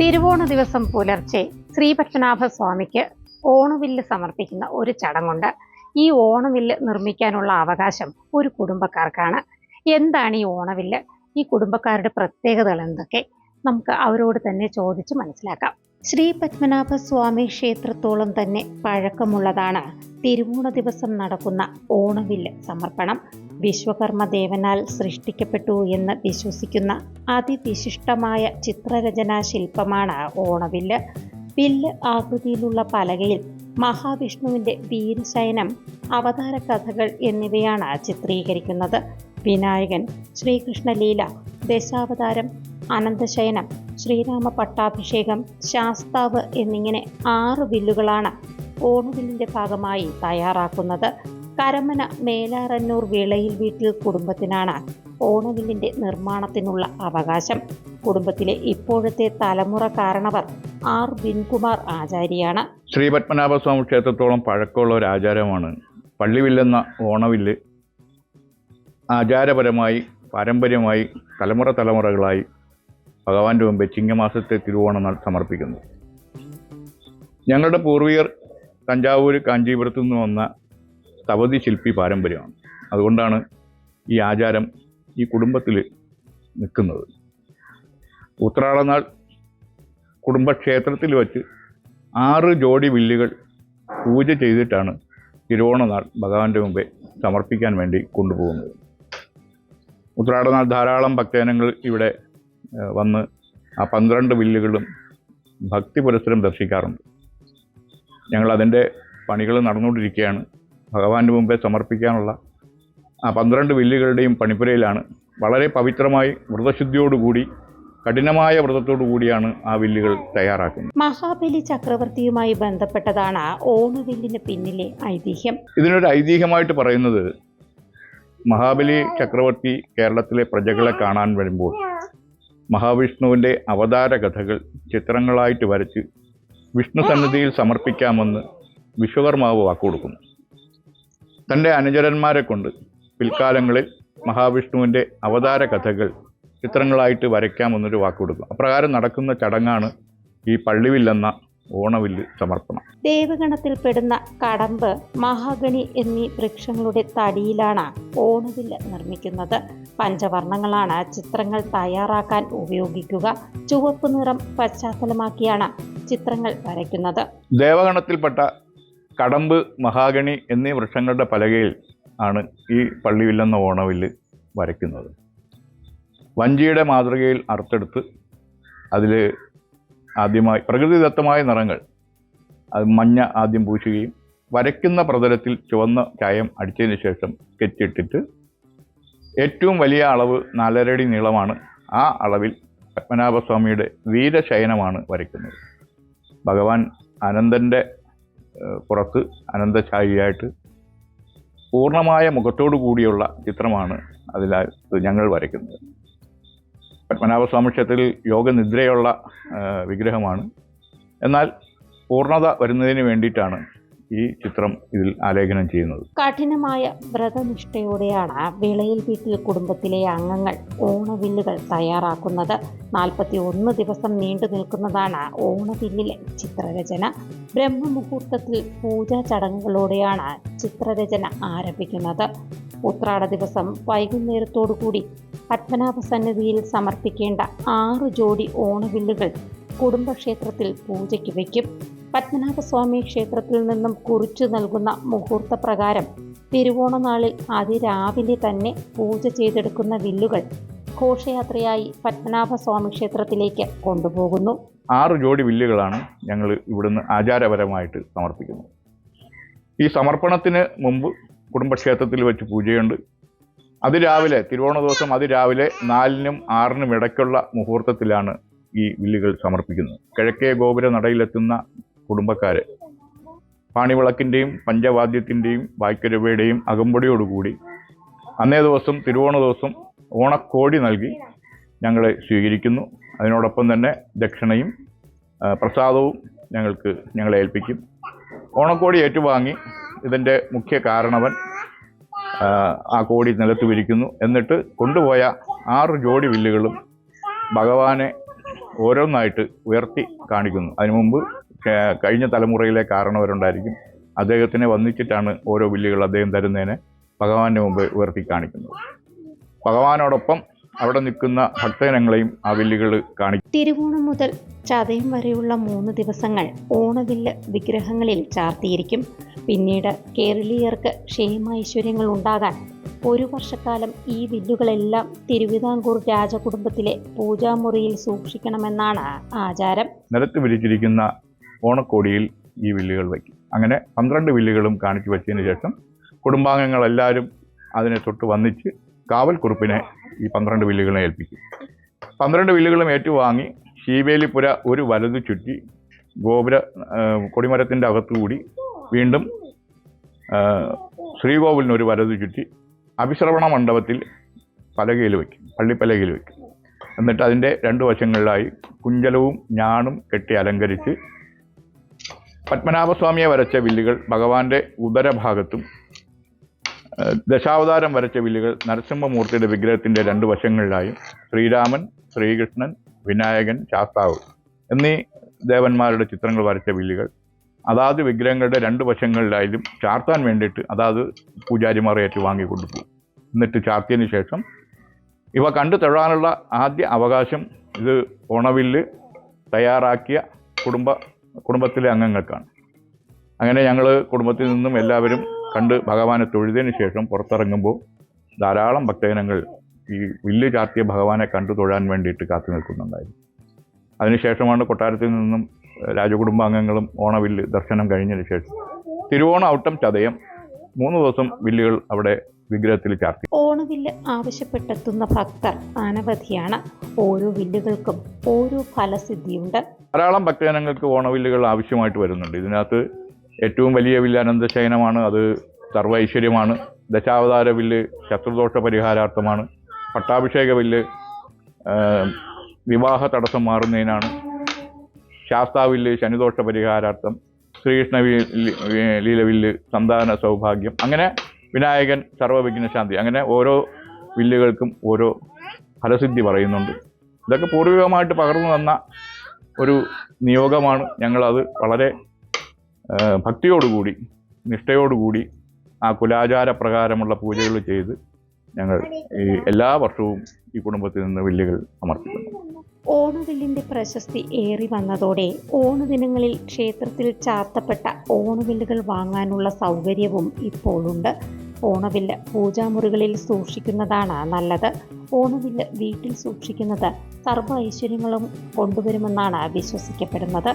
തിരുവോണ ദിവസം പുലർച്ചെ ശ്രീപത്മനാഭ സ്വാമിക്ക് ഓണവില്ല് സമർപ്പിക്കുന്ന ഒരു ചടങ്ങുണ്ട്. ഈ ഓണവില്ല് നിർമ്മിക്കാനുള്ള അവകാശം ഒരു കുടുംബക്കാർക്കാണ്. എന്താണ് ഈ ഓണവില്ല്? ഈ കുടുംബക്കാരുടെ പ്രത്യേകതകൾ എന്തൊക്കെ? നമുക്ക് അവരോട് തന്നെ ചോദിച്ച് മനസ്സിലാക്കാം. ശ്രീ പത്മനാഭ സ്വാമി ക്ഷേത്രത്തോളം തന്നെ പഴക്കമുള്ളതാണ്. തിരുവോണ ദിവസം നടക്കുന്ന ഓണവില്ല് സമർപ്പണം വിശ്വകർമ്മ ദേവനാൽ സൃഷ്ടിക്കപ്പെട്ടു എന്ന് വിശ്വസിക്കുന്ന അതിവിശിഷ്ടമായ ചിത്രരചനാ ശില്പമാണ് ഓണവില്ല്. വില്ല് ആകൃതിയിലുള്ള പലകയിൽ മഹാവിഷ്ണുവിന്റെ വീരശയനം അവതാര കഥകൾ എന്നിവയാണ് ചിത്രീകരിക്കുന്നത്. വിനായകൻ ശ്രീകൃഷ്ണലീല ദശാവതാരം അനന്തശയനം ശ്രീരാമ പട്ടാഭിഷേകം ശാസ്താവ് എന്നിങ്ങനെ ആറ് വില്ലുകളാണ് ഓണവില്ലിന്റെ ഭാഗമായി തയ്യാറാക്കുന്നത്. കരമന മേലാറന്നൂർ വിളയിൽ വീട്ടിൽ കുടുംബത്തിനാണ് ഓണവില്ലിന്റെ നിർമ്മാണത്തിനുള്ള അവകാശം. കുടുംബത്തിലെ ഇപ്പോഴത്തെ തലമുറ കാരണവർ ആർ ബിൻകുമാർ ആചാര്യാണ് ശ്രീ പത്മനാഭസ്വാമി ക്ഷേത്രത്തോളം പഴക്കമുള്ള ഒരു ആചാരമാണ്. പള്ളിവില്ലെന്ന ഓണവില്ല് ആചാരപരമായി പാരമ്പര്യമായി തലമുറ തലമുറകളായി ഭഗവാന്റെ മുമ്പേ ചിങ്ങമാസത്തെ തിരുവോണം സമർപ്പിക്കുന്നു. ഞങ്ങളുടെ പൂർവികർ തഞ്ചാവൂർ കാഞ്ചീപുരത്തു നിന്ന് വന്ന സ്ഥപതി ശില്പി പാരമ്പര്യമാണ്. അതുകൊണ്ടാണ് ഈ ആചാരം ഈ കുടുംബത്തിൽ നിൽക്കുന്നത് ഉത്രാടനാൾ കുടുംബക്ഷേത്രത്തിൽ വച്ച് ആറ് ജോഡി വില്ലുകൾ പൂജ ചെയ്തിട്ടാണ് തിരുവോണനാൾ ഭഗവാന്റെ മുമ്പേ സമർപ്പിക്കാൻ വേണ്ടി കൊണ്ടുപോകുന്നത്. ഉത്രാടനാൾ ധാരാളം ഭക്തജനങ്ങൾ ഇവിടെ വന്ന് ആ പന്ത്രണ്ട് വില്ലുകളും ഭക്തി പുരസ്സരം ദർശിക്കാറുണ്ട്. ഞങ്ങൾ അതിന്റെ പണികൾ നടന്നുകൊണ്ടിരിക്കുകയാണ്. ഭഗവാന്റെ മുമ്പേ സമർപ്പിക്കാനുള്ള ആ പന്ത്രണ്ട് വില്ലുകളുടെയും പണിപ്പുരയിലാണ്. വളരെ പവിത്രമായി വ്രതശുദ്ധിയോടുകൂടി കഠിനമായ വ്രതത്തോടു കൂടിയാണ് ആ വില്ലുകൾ തയ്യാറാക്കുന്നത്. മഹാബലി ചക്രവർത്തിയുമായി ബന്ധപ്പെട്ടതാണ് ഓണവില്ലിന് പിന്നിലെ ഐതിഹ്യം. ഇതിനൊരു ഐതിഹ്യമായിട്ട് പറയുന്നത് മഹാബലി ചക്രവർത്തി കേരളത്തിലെ പ്രജകളെ കാണാൻ വരുമ്പോൾ മഹാവിഷ്ണുവിന്റെ അവതാര കഥകൾ ചിത്രങ്ങളായിട്ട് വരച്ച് വിഷ്ണു സന്നിധിയിൽ സമർപ്പിക്കാമെന്ന് വിശ്വകർമാവ് വാക്കുകൊടുക്കുന്നു. തന്റെ അനുചരന്മാരെ കൊണ്ട് പിൽക്കാലങ്ങളിൽ മഹാവിഷ്ണുവിന്റെ അവതാര കഥകൾ ചിത്രങ്ങളായിട്ട് വരയ്ക്കാമെന്നൊരു വാക്ക് വാക്കുകൊടുക്കും അപ്രകാരം നടക്കുന്ന ചടങ്ങാണ് ഈ പള്ളിവില്ലെന്ന ഓണവില്ല് സമർപ്പണം. ദേവഗണത്തിൽ പെടുന്ന കടമ്പ് മഹാഗണി എന്നീ വൃക്ഷങ്ങളുടെ തടിയിലാണ് ഓണവില്ല് നിർമ്മിക്കുന്നത്. പഞ്ചവർണങ്ങളാണ് ചിത്രങ്ങൾ തയ്യാറാക്കാൻ ഉപയോഗിക്കുക. ചുവപ്പ് നിറം പശ്ചാത്തലമാക്കിയാണ് ചിത്രങ്ങൾ വരയ്ക്കുന്നത്. ദേവഗണത്തിൽപ്പെട്ട കടമ്പ് മഹാഗണി എന്നീ വൃക്ഷങ്ങളുടെ പലകയിൽ ആണ് ഈ പള്ളിവില്ലെന്ന ഓണവില്ല് വരയ്ക്കുന്നത്. വഞ്ചിയുടെ മാതൃകയിൽ അറുത്തെടുത്ത് അതിൽ ആദ്യമായി പ്രകൃതിദത്തമായ നിറങ്ങൾ അത് മഞ്ഞ ആദ്യം പൂശുകയും വരയ്ക്കുന്ന പ്രതലത്തിൽ ചുവന്ന ചായം അടിച്ചതിന് ശേഷം സ്കെച്ചിട്ടിട്ട് ഏറ്റവും വലിയ അളവ് നാലരടി നീളമാണ് ആ അളവിൽ പത്മനാഭസ്വാമിയുടെ വീരശയനമാണ് വരയ്ക്കുന്നത്. ഭഗവാൻ അനന്തന്റെ പുറത്ത് അനന്തശായിയായിട്ട് പൂർണമായ മുഖത്തോടു കൂടിയുള്ള ചിത്രമാണ് അതിൽ ഞങ്ങൾ വരയ്ക്കുന്നത്. പത്മനാഭസ്വാമി ക്ഷേത്രത്തിൽ യോഗനിദ്രയുള്ള വിഗ്രഹമാണ്. എന്നാൽ പൂർണത വരുന്നതിന് വേണ്ടിയിട്ടാണ് ഈ ചിത്രം ഇതിൽ ആലേഖനം ചെയ്യുന്നത്. കഠിനമായ വ്രതനിഷ്ഠയോടെയാണ് വിളയിൽ വീട്ടിൽ കുടുംബത്തിലെ അംഗങ്ങൾ ഓണവില്ലുകൾ തയ്യാറാക്കുന്നത്. നാൽപ്പത്തി ഒന്ന് ദിവസം നീണ്ടു നിൽക്കുന്നതാണ് ഓണവില്ലിലെ ചിത്രരചന. ബ്രഹ്മമുഹൂർത്തത്തിൽ പൂജാ ചടങ്ങുകളോടെയാണ് ചിത്രരചന ആരംഭിക്കുന്നത്. ഉത്രാട ദിവസം വൈകുന്നേരത്തോടുകൂടി പത്മനാഭ സന്നിധിയിൽ സമർപ്പിക്കേണ്ട ആറ് ജോഡി ഓണവില്ലുകൾ കുടുംബക്ഷേത്രത്തിൽ പൂജയ്ക്ക് വയ്ക്കും. പത്മനാഭസ്വാമി ക്ഷേത്രത്തിൽ നിന്നും കുറിച്ചു നൽകുന്ന മുഹൂർത്ത പ്രകാരം തിരുവോണനാളിൽ അതിരാവിലെ തന്നെ പൂജ ചെയ്തെടുക്കുന്ന വില്ലുകൾ ഘോഷയാത്രയായി പത്മനാഭസ്വാമി ക്ഷേത്രത്തിലേക്ക് കൊണ്ടുപോകുന്നു. ആറ് ജോഡി വില്ലുകളാണ് ഞങ്ങൾ ഇവിടുന്ന് ആചാരപരമായിട്ട് സമർപ്പിക്കുന്നത് ഈ സമർപ്പണത്തിന് മുമ്പ് കുടുംബക്ഷേത്രത്തിൽ വെച്ച് പൂജയുണ്ട്. അതിരാവിലെ തിരുവോണ ദിവസം അതിരാവിലെ നാലിനും ആറിനും ഇടയ്ക്കുള്ള മുഹൂർത്തത്തിലാണ് ഈ വില്ലുകൾ സമർപ്പിക്കുന്നത് കിഴക്കേ ഗോപുര നടയിലെത്തുന്ന കുടുംബക്കാരെ പാണിവിളക്കിന്റെയും പഞ്ചവാദ്യത്തിന്റെയും വായ്ക്കരവയുടെയും അകമ്പടിയോടുകൂടി അന്നേ ദിവസം തിരുവോണ ദിവസം ഓണക്കോടി നൽകി ഞങ്ങളെ സ്വീകരിക്കുന്നു. അതിനോടൊപ്പം തന്നെ ദക്ഷിണയും പ്രസാദവും ഞങ്ങൾക്ക് ഞങ്ങളെ ഏൽപ്പിക്കും. ഓണക്കോടി ഏറ്റുവാങ്ങി ഇതിന്റെ മുഖ്യ കാരണവൻ ആ കോടി നിലത്ത് വിരിക്കുന്നു. എന്നിട്ട് കൊണ്ടുപോയ ആറ് ജോഡി വില്ലുകളും ഭഗവാനെ ഓരോന്നായിട്ട് ഉയർത്തി കാണിക്കുന്നു. അതിനു മുമ്പ് കഴിഞ്ഞ തലമുറയിലെ കാരണവരുണ്ടായിരിക്കും. അദ്ദേഹത്തിനെ വന്നിച്ചിട്ടാണ് ഓരോ ബില്ലുകൾ അദ്ദേഹം തരുന്നതിനെ ഭഗവാന്റെ മുമ്പ് ഉയർത്തി കാണിക്കുന്നത്. ഭഗവാനോടൊപ്പം അവിടെ നിൽക്കുന്ന ഭക്തജനങ്ങളെയും ആ ബില്ലുകൾ കാണിക്കും തിരുവോണം മുതൽ ചതയം വരെയുള്ള മൂന്ന് ദിവസങ്ങൾ ഓണവില്ല് വിഗ്രഹങ്ങളിൽ ചാർത്തിയിരിക്കും. പിന്നീട് കേരളീയർക്ക് ക്ഷേമ ഐശ്വര്യങ്ങൾ ഉണ്ടാകാൻ ഒരു വർഷക്കാലം ഈ വില്ലുകളെല്ലാം തിരുവിതാംകൂർ രാജകുടുംബത്തിലെ പൂജാമുറിയിൽ സൂക്ഷിക്കണമെന്നാണ് ആചാരം. നിലത്ത് വിരിച്ചിരിക്കുന്ന ഓണക്കോടിയിൽ ഈ വില്ലുകൾ വയ്ക്കും. അങ്ങനെ പന്ത്രണ്ട് വില്ലുകളും കാണിച്ചു വെച്ചതിന് ശേഷം കുടുംബാംഗങ്ങളെല്ലാവരും അതിനെ തൊട്ട് വന്നിച്ച് കാവൽക്കുറുപ്പിനെ ഈ പന്ത്രണ്ട് വില്ലുകളെ ഏൽപ്പിക്കും. പന്ത്രണ്ട് വില്ലുകളും ഏറ്റുവാങ്ങി ശീവേലിപ്പുര ഒരു വലതു ചുറ്റി ഗോപുര കൊടിമരത്തിന്റെ അകത്തുകൂടി വീണ്ടും ശ്രീകോവിലിനൊരു ശ്രീകോവിലിന് ഒരു വലതു ചുറ്റി അഭിശ്രവണ മണ്ഡപത്തിൽ പലകയിൽ വയ്ക്കും പള്ളിപ്പലകയിൽ വയ്ക്കും എന്നിട്ട് അതിന്റെ രണ്ട് വശങ്ങളിലായി കുഞ്ചലവും ഞാണും കെട്ടി അലങ്കരിച്ച് പത്മനാഭസ്വാമിയെ വരച്ച വില്ലുകൾ ഭഗവാന്റെ ഉദരഭാഗത്തും ദശാവതാരം വരച്ച വില്ലുകൾ നരസിംഹമൂർത്തിയുടെ വിഗ്രഹത്തിന്റെ രണ്ട് വശങ്ങളിലായും ശ്രീരാമൻ ശ്രീകൃഷ്ണൻ വിനായകൻ ശാസ്താവ് എന്നീ ദേവന്മാരുടെ ചിത്രങ്ങൾ വരച്ച വില്ലുകൾ അതാത് വിഗ്രഹങ്ങളുടെ രണ്ട് വശങ്ങളിലായാലും ചാർത്താൻ വേണ്ടിയിട്ട് അതാത് പൂജാരിമാർ ഏറ്റു വാങ്ങിക്കൊണ്ടുപോകും എന്നിട്ട് ചാർത്തിയതിന് ശേഷം ഇവ കണ്ടു തൊഴാനുള്ള ആദ്യ അവകാശം ഇത് ഓണവില്ല് തയ്യാറാക്കിയ കുടുംബ കുടുംബത്തിലെ അംഗങ്ങൾക്കാണ്. അങ്ങനെ ഞങ്ങൾ കുടുംബത്തിൽ നിന്നും എല്ലാവരും കണ്ട് ഭഗവാനെ തൊഴുതിന് ശേഷം പുറത്തിറങ്ങുമ്പോൾ ധാരാളം ഭക്തജനങ്ങൾ ഈ വില്ല് ചാർത്തിയ ഭഗവാനെ കണ്ടു തൊഴാൻ വേണ്ടിയിട്ട് കാത്തു നിൽക്കുന്നുണ്ടായിരുന്നു. അതിനുശേഷമാണ് കൊട്ടാരത്തിൽ നിന്നും രാജകുടുംബാംഗങ്ങളും ഓണവില്ല് ദർശനം കഴിഞ്ഞതിന് ശേഷം തിരുവോണ ഔട്ടം ചതയം മൂന്ന് ദിവസം വില്ലുകൾ അവിടെ വിഗ്രഹത്തിൽ ചാർത്തി. ഓണവില്ല് ആവശ്യപ്പെട്ടെത്തുന്ന ഭക്തർ അനവധിയാണ്. ഓരോ വില്ലുകൾക്കും ഓരോ ഫലസിദ്ധിയുണ്ട്. ധാരാളം ഭക്തജനങ്ങൾക്ക് ഓണവില്ലുകൾ ആവശ്യമായിട്ട് വരുന്നുണ്ട്. ഇതിനകത്ത് ഏറ്റവും വലിയ വില്ല് അനന്തശയനമാണ് അത് സർവ ഐശ്വര്യമാണ് ദശാവതാര വില്ല് ശത്രുദോഷ പരിഹാരാർത്ഥമാണ്. പട്ടാഭിഷേക വില്ല് വിവാഹ തടസ്സം മാറുന്നതിനാണ് ശാസ്താവില്ല് ശനിദോഷ പരിഹാരാർത്ഥം ശ്രീകൃഷ്ണ ലീലവിൽ സന്താന സൗഭാഗ്യം. അങ്ങനെ വിനായകൻ സർവവിഘ്നശാന്തി. അങ്ങനെ ഓരോ വില്ലുകൾക്കും ഓരോ ഫലസിദ്ധി പറയുന്നുണ്ട്. ഇതൊക്കെ പൂർവികമായിട്ട് പകർന്നു തന്ന ഒരു നിയോഗമാണ്. ഞങ്ങളത് വളരെ ഭക്തിയോടുകൂടി നിഷ്ഠയോടുകൂടി ആ കുലാചാര പ്രകാരമുള്ള പൂജകൾ ചെയ്ത് ഞങ്ങൾ ഈ എല്ലാ വർഷവും ഈ കുടുംബത്തിൽ നിന്ന് വില്ലുകൾ സമർപ്പിക്കുന്നു. ഓണവില്ലിന്റെ പ്രശസ്തി ഏറി വന്നതോടെ ഓണദിനങ്ങളിൽ ക്ഷേത്രത്തിൽ ചാർത്തപ്പെട്ട ഓണവില്ലുകൾ വാങ്ങാനുള്ള സൗകര്യവും ഇപ്പോഴുണ്ട്. ഓണവില്ല് പൂജാമുറികളിൽ സൂക്ഷിക്കുന്നതാണ് നല്ലത്. ഓണവില്ല് വീട്ടിൽ സൂക്ഷിക്കുന്നത് സർവ ഐശ്വര്യങ്ങളും കൊണ്ടുവരുമെന്നാണ് വിശ്വസിക്കപ്പെടുന്നത്.